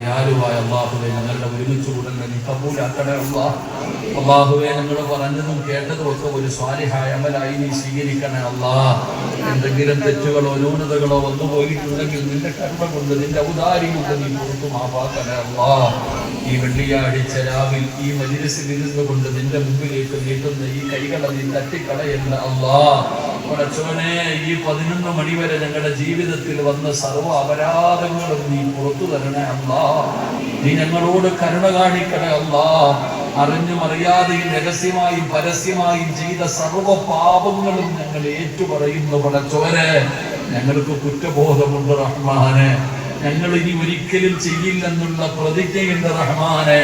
യാലുവായ അള്ളാഹുവെ ഞങ്ങളുടെ ഒരുമിച്ച് കൂടൽ നീ കബൂലാക്കണേ അള്ളാഹ് അള്ളാഹുവെ ഞങ്ങൾ പറഞ്ഞതും കേട്ടതും ഒക്കെ ഒരു സ്വാലിഹായ അമലായി നീ സ്വീകരിക്കണേ അള്ളാഹ് എന്തെങ്കിലും തെറ്റുകളോ ന്യൂനതകളോ വന്നു പോയിട്ടുണ്ടെങ്കിൽ നിന്റെ കർമ്മ കൊണ്ട് നിന്റെ ഔദാരി കൊണ്ട് നീ പുറത്തു മാപ്പാക്കണേ അള്ളാഹ് ഈ വെള്ളിയാഴ്ച രാവിൽ ഈ മജിലിസിൽ ഇരുന്നു കൊണ്ട് നിന്റെ മുമ്പിലേക്ക് നീട്ടുന്ന ഈ കൈകളെ നീ തട്ടിക്കളയല്ല അള്ളാഹ് പടച്ചോനെ ഈ പതിനൊന്ന് മണി വരെ ഞങ്ങളുടെ ജീവിതത്തിൽ വന്ന സർവ അപരാധങ്ങളും നീ പുറത്തു തരണേ അല്ലാ. നീ ഞങ്ങളോട് കരുണ കാണിക്കണേ അല്ലാ. അറിഞ്ഞും അറിയാതെയും രഹസ്യമായും പരസ്യമായും ചെയ്ത സർവ പാപങ്ങളും ഞങ്ങൾ ഏറ്റുപറയുന്നു പടച്ചോനെ. ഞങ്ങൾക്ക് കുറ്റബോധമുണ്ട് റഹ്മാനെ. ഞങ്ങൾ ഇനി ഒരിക്കലും ചെയ്യില്ലെന്നുള്ള പ്രതിജ്ഞയുണ്ട് റഹ്മാനെ.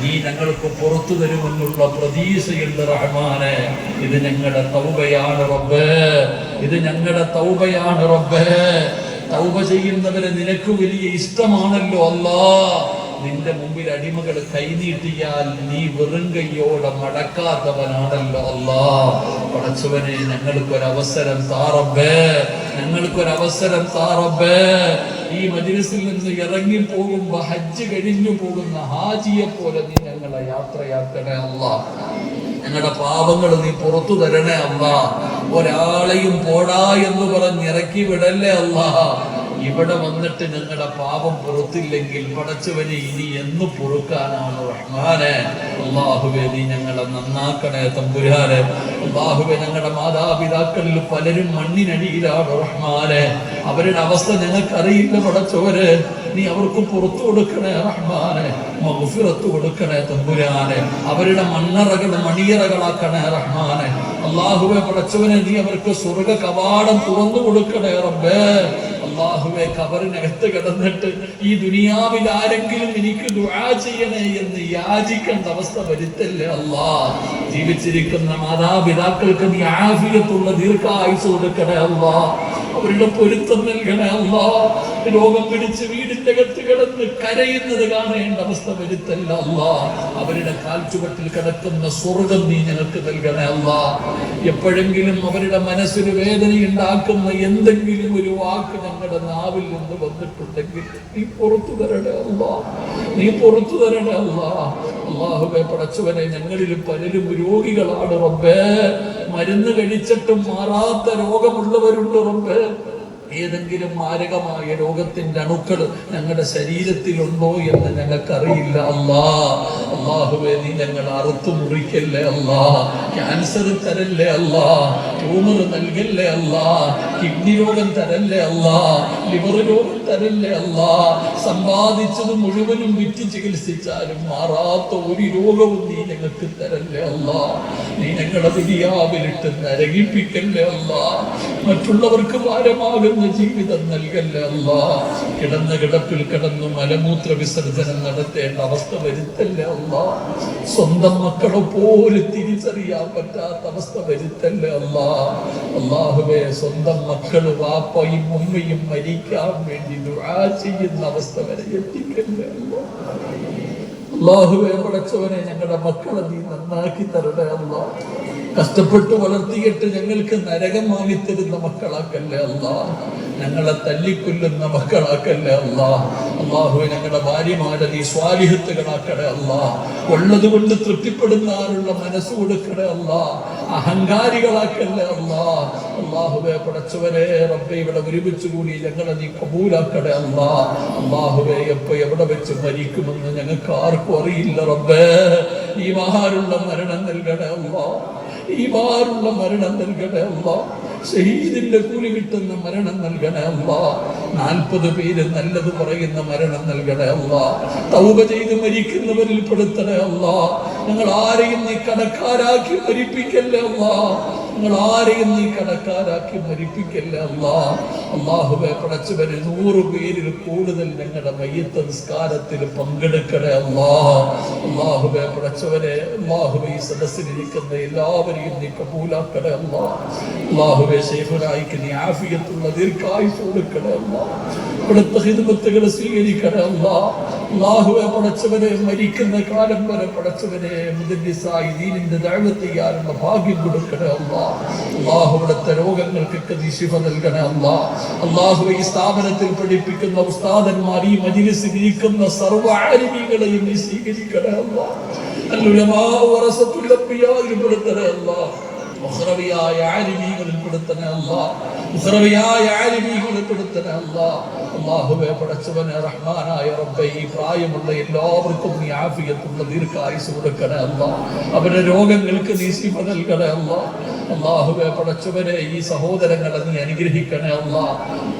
നീ ഞങ്ങൾക്ക് പുറത്തു തരുമെന്നുള്ള പ്രതീക്ഷയുണ്ട് റഹ്മാനെ. ഇത് ഞങ്ങളുടെ തൗബയാണ് റബ്ബ്. ഇത് ഞങ്ങളുടെ തൗബയാണ് റബ്ബ്. തൗബ ചെയ്യുന്നവരെ നിനക്ക് വലിയ ഇഷ്ടമാണല്ലോ അല്ലാ. നിന്റെ മുമ്പിൽ അടിമകൾ കൈനീട്ടിയാൽ നീ വെറും കൈയോടെ മടക്കാത്തവനാണല്ലോ അല്ലാ. പടച്ചവനെ ഞങ്ങൾക്കൊരവസരം താറബേ ഞങ്ങൾക്കൊരവസരം താറബേ ഈ മജിലിസിൽ നിന്ന് ഇറങ്ങി പോകുമ്പോ ഹജ്ജ് കഴിഞ്ഞു പോകുന്ന ഹാജിയെ പോലെ നീ ഞങ്ങളെ യാത്രയാക്കണേ അല്ല. ഞങ്ങളുടെ പാപങ്ങൾ നീ പുറത്തു തരണേ അല്ല. ഒരാളെയും പോടാ എന്ന് പറഞ്ഞ് ഇറക്കി വിടല്ലേ അല്ല. ഇവിടെ വന്നിട്ട് നിങ്ങളുടെ പാപം പുറത്തില്ലെങ്കിൽ പടച്ചവനെ ഇനി എന്ന് പൊറുക്കാനാണ് റഹ്മാനെ. അള്ളാഹുവെ നീ ഞങ്ങളെ നന്നാക്കണേ തമ്പുരാനെ. അള്ളാഹുവെ ഞങ്ങളുടെ മാതാപിതാക്കളിൽ പലരും മണ്ണിനടിയിലാണ് റഹ്മാനെ. അവരുടെ അവസ്ഥ ഞങ്ങൾക്കറിയില്ല പടച്ചവര്. നീ അവർക്ക് പുറത്തു കൊടുക്കണേ റഹ്മാനെ. മഹുഫിറത്ത് കൊടുക്കണേ തമ്പുരാനെ. അവരുടെ മണ്ണറകൾ മണിയറകളാക്കണേ റഹ്മാനെ. അള്ളാഹുവെ പടച്ചവനെ നീ അവർക്ക് സ്വർഗ കവാടം തുറന്നു കൊടുക്കണേ റബ്ബേ. അള്ളാഹുവെ കബറിനകത്ത് കിടന്നിട്ട് ഈ ദുനിയാവിൽ ആരെങ്കിലും എനിക്ക് ദുആ ചെയ്യണേ എന്ന് യാചിക്കേണ്ട അവസ്ഥ വരുത്തല്ലേ അല്ലാ ജീവിച്ചിരിക്കുന്ന മാതാപിതാക്കൾക്ക് നീ ആഫിയത്തുള്ള ദീർഘായുസ് കൊടുക്കണേ അല്ലാ അവരുടെ പൊരുത്തം നൽകണേ അല്ല. രോഗം പിടിച്ച് വീടിന്റെ അകത്ത് കിടന്ന് കരയുന്നത് കാണേണ്ട അവസ്ഥ വരുത്തല്ല അല്ല. അവരുടെ കാൽച്ചുവട്ടിൽ കിടക്കുന്ന സ്വർഗം നീ ഞങ്ങൾക്ക് നൽകണേ അല്ല. എപ്പോഴെങ്കിലും അവരുടെ മനസ്സിന് വേദന ഉണ്ടാക്കുന്ന എന്തെങ്കിലും ഒരു വാക്ക് ഞങ്ങളുടെ നാവിൽ നിന്ന് വന്നിട്ടുണ്ടെങ്കിൽ നീ പുറത്തു തരണേ അല്ല. നീ പുറത്തു തരണേ അല്ലാ. അള്ളാഹുബെ പടച്ചവനെ ഞങ്ങളിൽ പലരും രോഗികളാണ് റബ്ബേ. മരുന്ന് കഴിച്ചിട്ടും മാറാത്ത രോഗമുള്ളവരുണ്ട് റബ്ബേ. ഏതെങ്കിലും മാരകമായ രോഗത്തിന്റെ അണുക്കൾ ഞങ്ങളുടെ ശരീരത്തിലുണ്ടോ എന്ന് ഞങ്ങൾക്കറിയില്ല. അല്ലാ അള്ളാഹുവെ നീ ഞങ്ങൾ അറുത്തു മുറിക്കല്ലേ അല്ലാ ക്യാൻസർ തരല്ലേ അല്ലാ ട്യൂമർ നൽകല്ലേ അല്ലാ കിഡ്നി രോഗം തരല്ലേ അല്ലാ ലിവർ രോഗം തരല്ലേ അല്ലാ സമ്പാദിച്ചത് മുഴുവനും വിറ്റ് ചികിത്സിച്ചാലും മാറാത്ത ഒരു രോഗവും നീ ഞങ്ങൾക്ക് തരല്ലേ അല്ലാ. നീ ഞങ്ങളുടെ ദുരിയാവിലിട്ട് നരകിപ്പിക്കല്ലേ അല്ലാ. മറ്റുള്ളവർക്ക് ഭാരമാകുന്ന ജീവിതം നൽകല്ല കിടന്ന കിടപ്പിൽ കിടന്നു മലമൂത്ര വിസർജനം നടത്തേണ്ട അവസ്ഥ വരുത്തല്ല അല്ല? സ്വന്തം മക്കളെ പോലും തിരിച്ചറിയാൻ പറ്റാത്ത അവസ്ഥ വരുത്തല്ല അല്ല? അള്ളാഹുവെ സ്വന്തം മക്കൾ വാപ്പയും ഉമ്മയും മരിക്കാൻ വേണ്ടി ദുആ ചെയ്യുന്ന അവസ്ഥ വരെ എത്തിക്കല്ലേ അല്ലാ? അള്ളാഹുവെ പടച്ചവനെ ഞങ്ങളുടെ മക്കളെ നീ നന്നാക്കി തരണേ അല്ല കഷ്ടപ്പെട്ട് വളർത്തിയിട്ട് ഞങ്ങൾക്ക് നരകം വാങ്ങിത്തരുന്ന മക്കളാക്കല്ലേ അല്ല ഞങ്ങളെ തല്ലിക്കൊല്ലുന്ന മക്കളാക്കല്ലേ അല്ല അള്ളാഹുവെ ഞങ്ങളുടെ ഭാര്യമാരെ നീ സ്വാലിഹത്തുകളാക്കടേ അല്ല ഉള്ളത് കൊണ്ട് തൃപ്തിപ്പെടുന്ന ആരുള്ള മനസ്സ് കൊടുക്കടേ അല്ലാ അഹങ്കാരികളാക്കല്ലേ അള്ളാ? അള്ളാഹുബേ പടച്ചവരെ റബ്ബെ ഇവിടെ ഒരുമിച്ച് കൂടി ഞങ്ങളെ നീ കബൂലാക്കടേ അള്ളാ. അള്ളാഹുബേ എപ്പോ എവിടെ വെച്ച് മരിക്കുമെന്ന് ഞങ്ങൾക്ക് ആർക്കും അറിയില്ല റബ്ബേ. ഈ മാറുള്ള മരണം നൽകണേ അള്ളാ. ഈ മാറുള്ള മരണം നൽകണേ അല്ല ഷഹീദിന്റെ കൂലി കിട്ടുന്ന മരണം നൽകണേ അല്ല. നാൽപ്പത് പേര് നല്ലത് പറയുന്ന മരണം നൽകണേ അല്ല. തൗബ ചെയ്ത് മരിക്കുന്നവരിൽ പെടുത്തണേ അല്ല. ഞങ്ങൾ ആരെയും നീ കടക്കാരാക്കി മരിപ്പിക്കല്ലേ അല്ല. ഞങ്ങൾ ആരെയും നീ കടക്കാരാക്കി മരിപ്പിക്കല്ല അള്ളാ അള്ളാഹുബെ പടച്ചവര് നൂറ് പേരിൽ കൂടുതൽ ഞങ്ങളുടെ മയ്യത്ത് നിസ്കാരത്തിൽ പങ്കെടുക്കണേ അള്ളാ അള്ളാഹുബെ പടച്ചവരെ അള്ളാഹുബെ ഈ സദസ്സിലിരിക്കുന്ന എല്ലാവരെയും നീ കബൂലാക്കണേ അള്ളാ അള്ളാഹുബെ ശേഖരായിക്ക് നീ ആഫിയത്തുള്ള ദീർഘായുസ് കൊടുക്കണേ അള്ളാ ഇവിടുത്തെ ഹിദ്മത്തുകൾ സ്വീകരിക്കണേ അല്ലാ. അള്ളാഹുവെ പടച്ചവരെ മരിക്കുന്ന കാലം വരെ പടച്ചവരെ മുദല്ലിസായി ദീനിന്റെ ദഴവ് ചെയ്യാനുള്ള ഭാഗ്യം കൊടുക്കണേ അല്ലാ അള്ളാഹുവിടുത്തെ രോഗങ്ങൾക്കൊക്കെ നീ ശിഫ നൽകണേ അല്ലാ അള്ളാഹു ഈ സ്ഥാപനത്തിൽ പഠിപ്പിക്കുന്ന ഉസ്താദന്മാർ ഈ മജിലിസിൽ ഇരിക്കുന്ന സർവ ആലിമീകളെയും നീ സ്വീകരിക്കണേ അല്ലാ അല്ലുലമാ വറസത്തുൽ അംബിയായിൽ പെടുത്തണേ അല്ലാ ഉഖ്റവിയായ ആലിമീകളിൽ പെടുത്തണേ അല്ലാ. ഉഖ്റവിയായ ആലിമീകളിൽ പെടുത്തണേ അല്ലാ. അല്ലാഹുവേ പടച്ചവനെ റഹ്മാനായ റബ്ബെ ഈ പ്രായമുള്ള എല്ലാവർക്കും നീ ആഫിയത്തുള്ള ദീർഘായുസ് കൊടുക്കണേ അല്ല. അവരുടെ രോഗങ്ങൾക്ക് നീ ശിവ നൽകണേ അല്ല. അല്ലാഹുവേ പടച്ചവനെ ഈ സഹോദരങ്ങളെ നീ അനുഗ്രഹിക്കണേ അല്ല.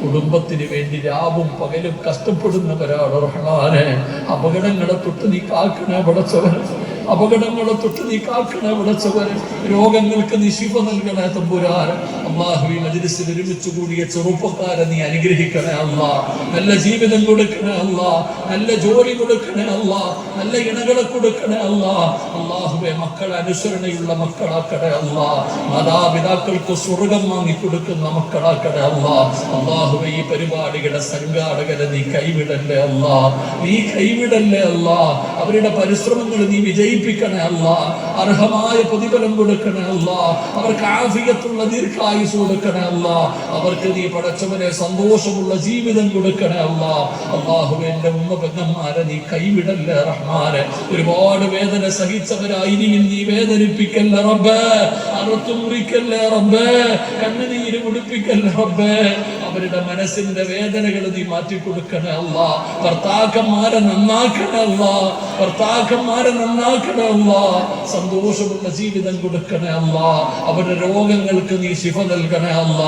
കുടുംബത്തിന് വേണ്ടി രാവും പകലും കഷ്ടപ്പെടുന്നവരാണ് റഹ്മാനെ. അപകടങ്ങളെ തൊട്ട് നീ കാക്കണേ പടച്ചവനെ. അപകടങ്ങളെ തൊട്ട് നീ കാക്കണേ വിളച്ചവരെ. രോഗങ്ങൾക്ക് നീ ശിവ നൽകണേ തമ്പുരാൻ അള്ളാഹു മജിലിസിൽ ഒരുമിച്ച് കൂടിയ ചെറുപ്പക്കാരെ നീ അനുഗ്രഹിക്കണേ അല്ല നല്ല ജീവിതം കൊടുക്കണേ അല്ല നല്ല ജോലി കൊടുക്കണേ അല്ല നല്ല ഇണകളെ കൊടുക്കണേ അല്ല അള്ളാഹുവെ മക്കളെ അനുസരണയുള്ള മക്കളാക്കടെ അല്ല മാതാപിതാക്കൾക്ക് സ്വർഗം വാങ്ങിക്കൊടുക്കുന്ന മക്കളാക്കടെ അല്ല അള്ളാഹുവെ ഈ പരിപാടികളുടെ സംഘാടകരെ നീ കൈവിടല്ലേ അല്ല നീ കൈവിടല്ലേ അല്ല അവരുടെ പരിശ്രമങ്ങൾ നീ വിജയിപ്പിക്കണേ അല്ല. അർഹമായ പ്രതിഫലം കൊടുക്കണേ അല്ല. അവർക്ക് ആഫിയത്തുള്ള ദീർഘായുസ് കൊടുക്കണേ അല്ല. അവർക്ക് നീ പടച്ചവനെ സന്തോഷമുള്ള ജീവിതം കൊടുക്കണേ അല്ല. അള്ളാഹു എന്റെ ഉമ്മ പെങ്ങന്മാരെ നീ കൈവിടല്ലേ റഹ്മാനെ. ഒരുപാട് വേദന സഹിച്ചവരായി ഇനിയും നീ വേദനിപ്പിക്കല്ലേ റബ്ബേ. അറുത്തു മുറിക്കല്ലേ റബ്ബേ. കണ്ണുനീര് കുടിപ്പിക്കല്ലേ റബ്ബേ. അവരുടെ മനസ്സിന്റെ വേദനകൾ നീ മാറ്റി കൊടുക്കണേ അല്ല. ഭർത്താക്കന്മാരെ നന്നാക്കണേ അല്ല. ഭർത്താക്കന്മാരെ നന്നാക്കണേ അല്ല. സന്തോഷമുള്ള ജീവിതം കൊടുക്കണേ അല്ല. അവരുടെ രോഗങ്ങൾക്ക് നീ ശിഫ നൽകണേ അല്ല.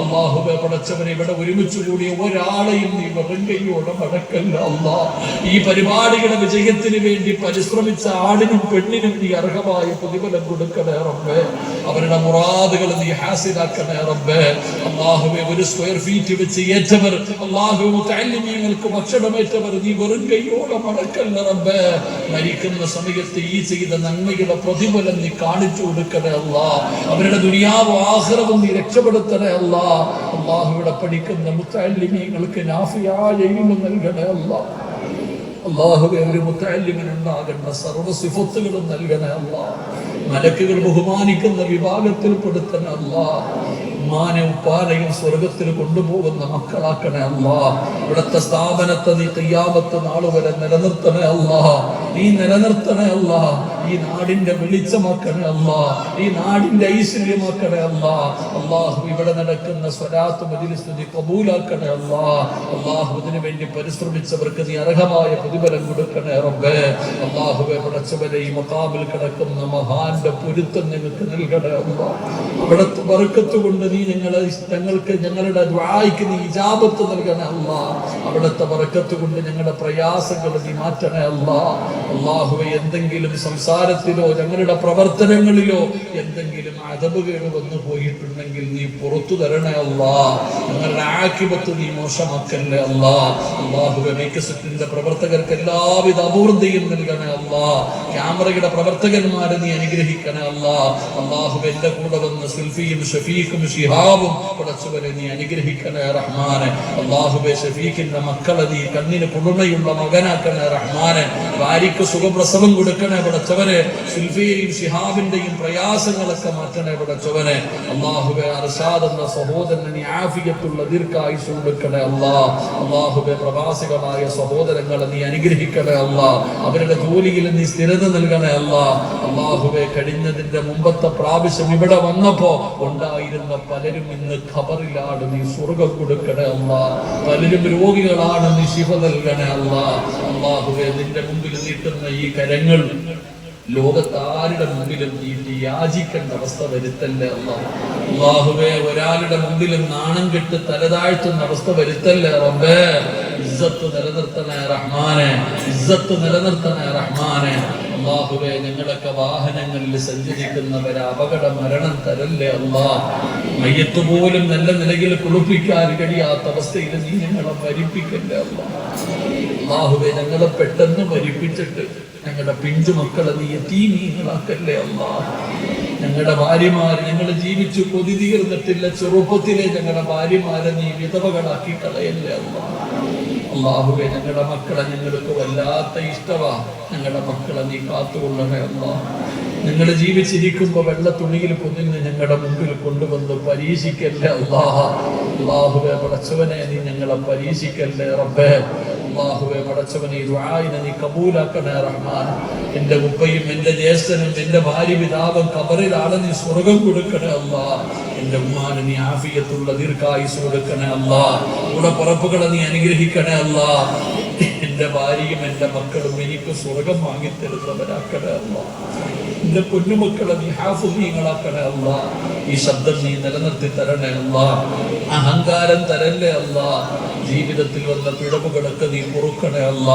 അള്ളാഹുബെ പടച്ചവനെ ഇവിടെ ഒരുമിച്ച് കൂടിയ ഒരാളെയും നീ വെറും കൈയോടെ മടക്കല്ല അല്ല. ഈ പരിപാടികളുടെ വിജയത്തിന് വേണ്ടി പരിശ്രമിച്ച ആടിനും പെണ്ണിനും നീ അർഹമായ പ്രതിഫലം കൊടുക്കണേ റബ്ബേ. അവരുടെ മുറാദുകൾ നീ ഹാസിലാക്കണേ റബ്ബേ. അള്ളാഹുവെ ഒരു സ്ക്വയർ ഫീറ്റ് വെച്ച് ഏറ്റവർ അള്ളാഹു താല്യമീങ്ങൾക്ക് ഭക്ഷണമേറ്റവർ നീ വെറും കൈയോടെ റബ്ബേ. മരിക്കുന്ന സമയത്ത് ഈ ചെയ്ത നന്മയുടെ പ്രതിഫലം നീ കാണിച്ചു കൊടുക്കണേ അല്ല. അവരുടെ ദുരിയാവ് ആഹ്റവും നീ രക്ഷപ്പെടുത്തണേ അല്ല. അള്ളാഹുവിടെ പഠിക്കുന്ന മുത്താലിമീങ്ങൾക്ക് നാഫിയായ നൽകണേ അല്ല. അള്ളാഹുവെ ഒരു മുത്താലിമിനുണ്ടാകേണ്ട സർവ നൽകണേ അല്ല. മലക്കുകൾ ബഹുമാനിക്കുന്ന വിഭാഗത്തിൽ പെടുത്തണേ ഉമ്മാനെ പാലയും സ്വർഗത്തിൽ കൊണ്ടുപോകുന്ന മക്കളാക്കണേ അല്ല. ഇവിടുത്തെ സ്ഥാപനത്തെ നീ തയ്യാമത്ത് നാളുവരെ വരെ നിലനിർത്തണേ അല്ല. നീ നിലനിർത്തണേ അല്ല. ഈ നാടിന്റെ വെളിച്ചമാക്കണേ അല്ല. ഈ നാടിന്റെ ഐശ്വര്യമാക്കണേ അല്ല. അള്ളാഹു ഇവിടെ നടക്കുന്ന സ്വരാത്ത് മജിലിസ് നീ കബൂലാക്കണേ അല്ല. അള്ളാഹു ഇതിനു വേണ്ടി പരിശ്രമിച്ചവർക്ക് നീ അർഹമായ പ്രതിഫലം കൊടുക്കണേ റബ്ബേ. അള്ളാഹുവെ പടച്ചവരെ ഈ മക്കാമിൽ കിടക്കുന്ന മഹാന്റെ പൊരുത്തം നിങ്ങൾക്ക് നൽകണേ അല്ല. അവിടുത്തെ വറുക്കത്തുകൊണ്ട് കൊണ്ട് നീ ഞങ്ങളെ ഞങ്ങൾക്ക് ഞങ്ങളുടെ വായിക്ക് നീ ഇജാപത്ത് നൽകണേ അല്ല. അവിടുത്തെ വറക്കത്ത് കൊണ്ട് ഞങ്ങളുടെ പ്രയാസങ്ങൾ നീ മാറ്റണേ അല്ല. അള്ളാഹുവെ എന്തെങ്കിലും സംസാരത്തിലോ ഞങ്ങളുടെ പ്രവർത്തനങ്ങളിലോ എന്തെങ്കിലും അതവുകൾ വന്നു പോയിട്ടുണ്ടെങ്കിൽ നീ പുറത്തു തരണേ അല്ല. ഞങ്ങളുടെ ആക്കിപത്ത് നീ മോശമാക്കല്ലേ അല്ല. അള്ളാഹു മേക്കസറ്റിന്റെ പ്രവർത്തകർക്ക് എല്ലാവിധ അപൂർത്തിയും നൽകണേ അല്ല. ക്യാമറയുടെ പ്രവർത്തകന്മാരെ നീ അനുഗ്രഹിക്കണേ അല്ല. അള്ളാഹു എന്റെ കൂടെ വന്ന് സിൽഫിയും ഷഫീഖും ഷിഹാബും പടച്ചവരെ നീ അനുഗ്രഹിക്കണേ റഹ്മാനെ. അള്ളാഹുബെ ഷഫീഖിന്റെ മക്കളെ നീ കണ്ണിന് പുതുമയുള്ള മകനാക്കണേ റഹ്മാനെ. ഭാര്യയ്ക്ക് സുഖപ്രസവം കൊടുക്കണേ പടച്ചവരെ സുൽഫിയെയും ഷിഹാബിന്റെയും പ്രയാസങ്ങളൊക്കെ മാറ്റണേ. പടച്ചവനെ അള്ളാഹുബെ അർഷാദ് എന്ന സഹോദരന് നീ ആഫിയത്തുള്ള ദീർഘായുസ് കൊടുക്കണേ അല്ലാ അള്ളാഹുബെ പ്രവാസികളായ സഹോദരങ്ങളെ നീ അനുഗ്രഹിക്കണേ അല്ല അവരുടെ ജോലിയിൽ നീ സ്ഥിരത നൽകണേ അല്ല അള്ളാഹുബെ കഴിഞ്ഞതിന്റെ മുമ്പത്തെ പ്രാവശ്യം ഇവിടെ വന്നപ്പോ ഉണ്ടായിരുന്ന പലരും ഇന്ന് ഖബറിലാണ് നീ സ്വർഗം കൊടുക്കണേ അല്ല പലരും രോഗികളാണ് നീ ശിവ നൽകണേ അല്ല അള്ളാഹുബെ നിന്റെ മുമ്പിൽ നീട്ടുന്ന ഈ കരങ്ങൾ ലോകത്താരുടെ മുമ്പിലും നീട്ടി യാചിക്കേണ്ട അവസ്ഥ വരുത്തല്ലേ അല്ല അള്ളാഹുവേ ഒരാളുടെ മുമ്പിലും നാണം കെട്ട് തലതാഴ്ത്തുന്ന അവസ്ഥ വരുത്തല്ലേ റബ്ബേ? ഇസ്സത്ത് നിലനിർത്തണേ റഹ്മാനെ ഇസ്സത്ത് നിലനിർത്തണേ റഹ്മാനെ. അള്ളാഹുവേ ഞങ്ങളൊക്കെ വാഹനങ്ങളിൽ സഞ്ചരിക്കുന്നവരെ അപകട മരണം തരല്ലേ അള്ളാ? മയ്യത്ത് പോലും നല്ല നിലയിൽ കുളിപ്പിക്കാൻ കഴിയാത്ത അവസ്ഥയിൽ നീ ഞങ്ങളെ മരിപ്പിക്കല്ലേ അള്ളാഹുവെ ഞങ്ങളെ പെട്ടെന്ന് മരിപ്പിച്ചിട്ട് ഞങ്ങളുടെ പിഞ്ചു മക്കളെ നീ തീമീങ്ങളാക്കല്ലേ അല്ല? ഞങ്ങളുടെ ഭാര്യമാര് ഞങ്ങൾ ജീവിച്ചു കൊതി തീർന്നിട്ടില്ല ചെറുപ്പത്തിലെ ഞങ്ങളുടെ ഭാര്യമാരെ നീ വിധവകളാക്കി കളയല്ലേ അല്ല? അള്ളാഹുവെ ഞങ്ങളുടെ മക്കളെ ഞങ്ങൾക്ക് വല്ലാത്ത ഇഷ്ടമാണ് ഞങ്ങളുടെ മക്കളെ നീ കാത്തുകൊള്ളണേ അല്ലാ. ഞങ്ങൾ ജീവിച്ചിരിക്കുമ്പോൾ വെള്ള തുണിയിൽ പൊതിഞ്ഞ് ഞങ്ങളുടെ മുമ്പിൽ കൊണ്ടുവന്ന് പരീക്ഷിക്കല്ലേ അള്ളാഹ അള്ളാഹുവെ പടച്ചവനെ നീ ഞങ്ങളെ പരീക്ഷിക്കല്ലേ റബ്ബേ? അള്ളാഹുവെ പടച്ചവനെ ഈ ദുആഇനെ നീ കബൂലാക്കണേ റഹ്മാൻ. എന്റെ ഉപ്പയും എന്റെ ജ്യേഷ്ഠനും എന്റെ ഭാര്യ പിതാവും കബറിലാണ് നീ സ്വർഗം കൊടുക്കണേ അല്ലാ എന്റെ ഉമ്മാന് നീ ആഫിയത്തുള്ള ദീർഘായുസ് കൊടുക്കണേ അല്ലാ പുറപ്പുകളെ നീ അനുഗ്രഹിക്കണേ അല്ലാ എന്റെ ഭാര്യയും എന്റെ മക്കളും എനിക്ക് സ്വർഗം വാങ്ങിത്തരുന്നവരാക്കണേ അല്ലാ എന്റെ പൊന്നുമക്കളെ നീ ഹാഫുഹീങ്ങളാക്കണേ അല്ല. ഈ ശബ്ദം നീ നിലനിർത്തി തരണേ അല്ല. അഹങ്കാരം തരല്ലേ അല്ല. ജീവിതത്തിൽ വന്ന പിഴവുകളൊക്കെ നീ പൊറുക്കണേ അല്ല.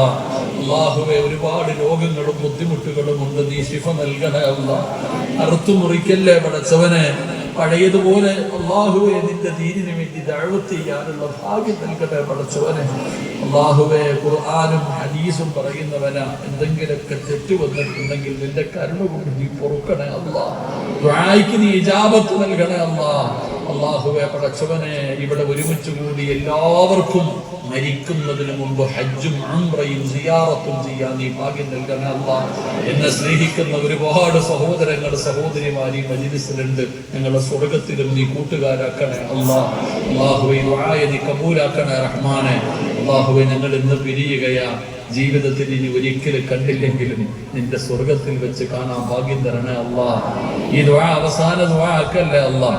അള്ളാഹുവെ ഒരുപാട് രോഗങ്ങളും ബുദ്ധിമുട്ടുകളും ഉണ്ട്. നീ ശിഫ നൽകണേ അല്ല. അറുത്തു മുറിക്കല്ലേ പടച്ചവനെ? പഴയതുപോലെ അള്ളാഹുവെ നിന്റെ ദീനിനു വേണ്ടി ദഴവത്ത് ചെയ്യാനുള്ള ഭാഗ്യം നൽകട്ടെ പടച്ചവനെ അള്ളാഹുവെ ഖുർആാനും ഹദീസും പറയുന്നവനാ എന്തെങ്കിലുമൊക്കെ തെറ്റ് വന്നിട്ടുണ്ടെങ്കിൽ നിന്റെ കരുണ കൊണ്ട് നീ പൊറുക്കണേ അള്ളാഹ് നീ ഇജാബത്ത് നൽകണേ അല്ലാ അള്ളാഹുവെ പടച്ചവനെ ഇവിടെ ഒരുമിച്ച് കൂടി എല്ലാവർക്കും മരിക്കുന്നതിന് മുമ്പ് ഹജ്ജും ഉംറയും സിയാറത്തും ചെയ്യാൻ നീ ഭാഗ്യം നൽകണേ അല്ല. എന്നെ സ്നേഹിക്കുന്ന ഒരുപാട് സഹോദരങ്ങൾ സഹോദരിമാർ ഈ മജിലിസിലുണ്ട്. ഞങ്ങളെ സ്വർഗത്തിലും നീ കൂട്ടുകാരാക്കണേ അല്ല. അള്ളാഹുവെ വായ നീ കബൂലാക്കണേ റഹ്മാനെ. അള്ളാഹുവെ ഞങ്ങൾ ഇന്ന് പിരിയുകയാ. ജീവിതത്തിൽ ഇനി ഒരിക്കലും കണ്ടില്ലെങ്കിലും നിന്റെ സ്വർഗത്തിൽ വെച്ച് കാണാൻ ഭാഗ്യം തരണേ അല്ലാ. ഈ ദ്വാ അവസാന ദ്വാ ആക്കല്ലേ അല്ലാ.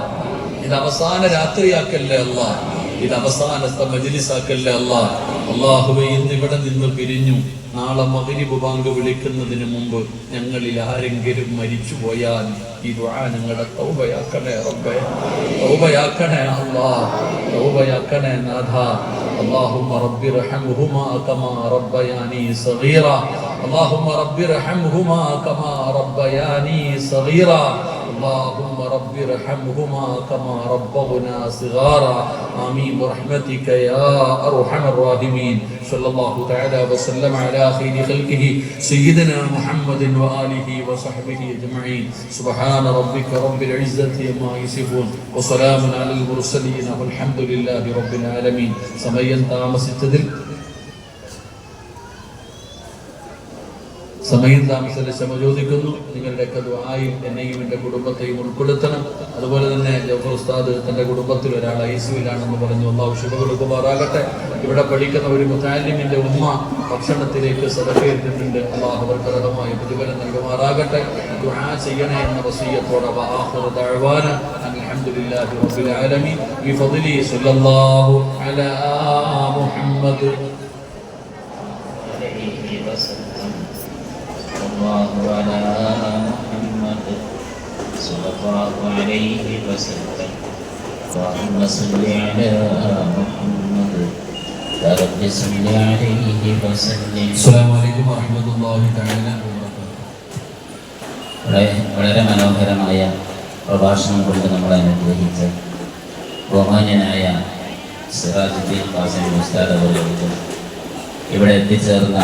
ഇത് അവസാന രാത്രിയാക്കല്ലേ അല്ല ഇത് അവസാനത്തെ മജിലിസാക്കല്ലേ അല്ല അള്ളാഹുവെ ഇന്ന് ഇവിടെ നിന്ന് പിരിഞ്ഞു നാളെ മകരിബ് ബാങ്ക് വിളിക്കുന്നതിന് മുമ്പ് ഞങ്ങളിൽ ആരെങ്കിലും മരിച്ചു പോയാൽ ഈ ദുആ ഞങ്ങളുടെ തൗബയാക്കണേ റബ്ബേ തൗബയാക്കണേ അല്ലാ തൗബയാക്കണേ നാഥ اللهم رب ارحمهما كما ربياني صغيرا اللهم رب ارحمهما كما ربياني صغيرا اللهم رب ارحمهما كما ربونا صغارا آمين برحمتك يا أرحم الراحمين صلى الله تعالى وسلم على خير خلقه سيدنا محمد وآله وصحبه أجمعين سبحان ربك رب العزة ما يصفون وسلام على المرسلين والحمد لله رب العالمين സമയം താമസിച്ചതിൽ സമയം താമസിച്ച ക്ഷമ ചോദിക്കുന്നു നിങ്ങളുടെയൊക്കെ ദ്വായും എന്നെയും എന്റെ കുടുംബത്തെയും ഉൾപ്പെടുത്തണം. അതുപോലെ തന്നെ ജഫർ ഉസ്താദ് തന്റെ കുടുംബത്തിൽ ഒരാൾ ഐ സിയിലാണെന്ന് പറഞ്ഞു ഒന്നാം ശുഭ കൊടുക്കുമാറാകട്ടെ. ഇവിടെ പഠിക്കുന്ന ഒരു മുത്താലിമിന്റെ ഉമ്മ ഭക്ഷണത്തിലേക്ക് സദക്കേറ്റിട്ടുണ്ട് അള്ളാഹ് അവർക്ക് അർഹമായ പ്രതിഫലം നൽകുമാറാകട്ടെ. ദുആ ചെയ്യണേ എന്ന വസീയത്തോടെ വആഖിറു ദഅവാന അൽഹംദുലില്ലാഹി റബ്ബിൽ അലാ മുഹമ്മദ് الله على محمد صلى الله عليه وسلم اللهم صل على محمد يا رب صل عليه وسلم السلام عليكم ورحمة الله تعالى വളരെ മനോഹരമായ പ്രഭാഷണം കൊണ്ട് നമ്മളെ അനുഗ്രഹിച്ച ബഹുമാന്യനായ സിറാജുദ്ദീൻ കാസിം ഉസ്താദ് അവர்களுക്കും ഇവിടെ എത്തിച്ചേർന്ന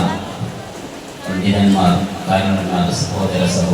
പണ്ഡിതന്മാർ കാരണന്മാർ സഹോദര സഹോദര